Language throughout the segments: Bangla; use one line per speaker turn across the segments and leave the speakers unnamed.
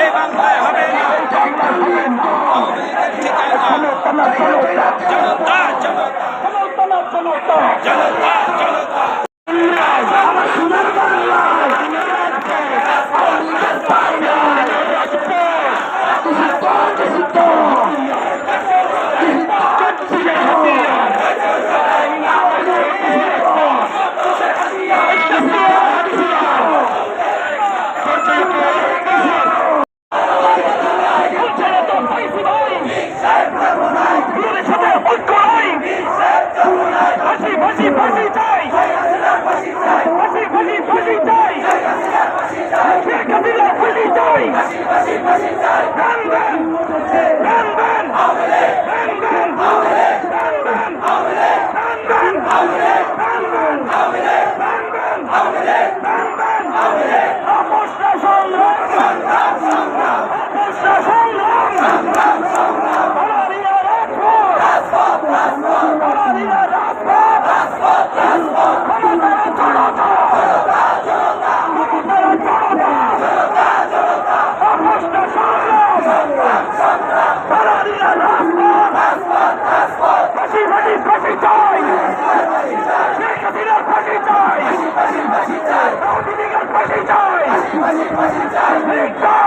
এই বাংলায় হবে না। জনতা জনতা জনতা জনতা জনতা President, President, President,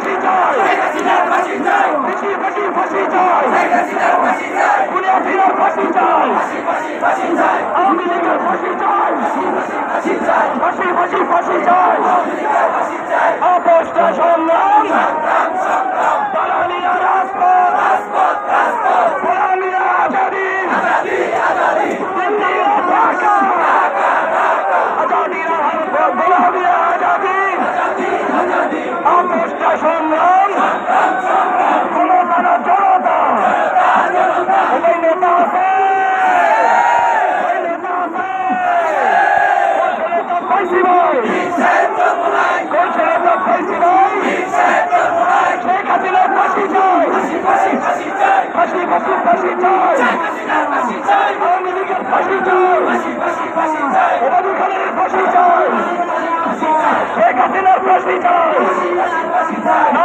ফাঁসি চাই শেখ হাসিনার ফাঁসি চাই ঋষি ফাঁসি ফাঁসি চাই শেখ হাসিনার ফাঁসি চাই খুনে ফিরার ফাঁসি চাই ফাঁসি ফাঁসি ফাঁসি চাই আওয়ামী লীগের ফাঁসি চাই ফাঁসি ফাঁসি ফাঁসি চাই ফাঁসি ফাঁসি ফাঁসি চাই আওয়ামী লীগের ফাঁসি চাই অপোষ্টা সংগ্রাম সংগ্রাম সংগ্রাম বাঙালিরা রাজপথ পাইছি ভাই কোন ষড়যন্ত্র পাইছি ভাই শেখ হাসিনার ফাঁসি চাই। ফাঁসি ফাঁসি ফাঁসি চাই। আওয়ামী লীগের ফাঁসি চাই। অবাধু খানের ফাঁসি চাই। শেখ হাসিনার ফাঁসি চাই।